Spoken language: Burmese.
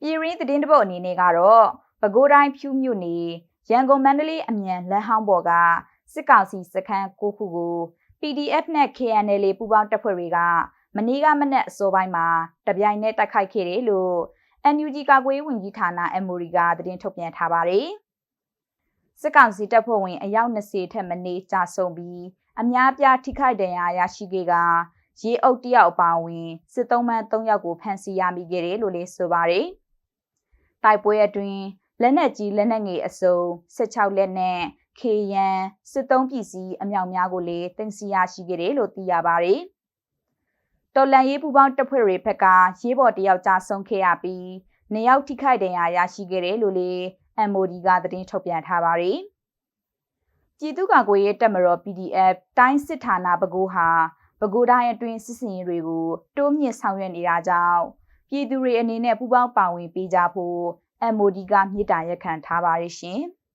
ပြည်ရင်းသတင်းတပုတ်အနေနဲ့ကတော့ပဲခူးတိုင်းဖြူးမြို့နယ်ရန်ကုန်မန္တလေးအမြန်လမ်းဟောင်းပေါ်ကစစ်ကောင်စီစခန်း၉ခုကို PDF နဲ့ KNL ပူးပေါင်းတပ်ဖွဲ့တွေကမနေ့ကမနက်အစောပိုင်းမှာတပြိုင်နက်တိုက်ခိုက်ခဲ့တယ်လို့ NUG ကာကွယ်ရေးဝန်ကြီးဌာန MOD ကသတင်းထုတ်ပြန်ထားပါတယ်။စစ်ကောင်စီတပ်ဖွဲ့ဝင်အယောက်20ထက်မနည်းကြာဆုံးပြီးအများပြားထိခိုက်ဒဏ်ရာရရှိခဲ့ကရေအုပ်တယောက်အပါအဝင်စစ်သုံးမန်း3ယောက်ကိုဖမ်းဆီးရမိခဲ့တယ်လို့လည်းဆိုပါတယ်။ တိုက်ပွဲအတွင်းလက်နက်ကြီးလက်နက်ငယ်အစုံ16လက်နဲ့ခေရန်စစ်သုံးပစ္စည်းအမြောက်များကိုလည်းတင်စီရရှိခဲ့တယ်လို့သိရပါတယ်။တော်လန်ရေးပူပေါင်းတပ်ဖွဲ့တွေဘက်ကရေးပေါ်တယောက်ကြာဆုံးခဲ့ရပြီးနေရောက်ထိခိုက်ဒဏ်ရာရရှိခဲ့တယ်လို့လည်း MOD ကသတင်းထုတ်ပြန်ထားပါတယ်။ပြည်သူ့ကာကွယ်ရေးတပ်မတော် PDF တိုင်းစစ်ဌာနပဲခူးဟာပဲခူးတိုင်းအတွင်းစစ်စင်ရေးတွေကိုတိုးမြင့်ဆောင်ရွက်နေတာကြောင့် ပြည်သူတွေအနေနဲ့ပူးပေါင်းပါဝင်ပေးကြဖို့ MOD ကမြစ်တာရက်ခံထားပါတယ်ရှင်။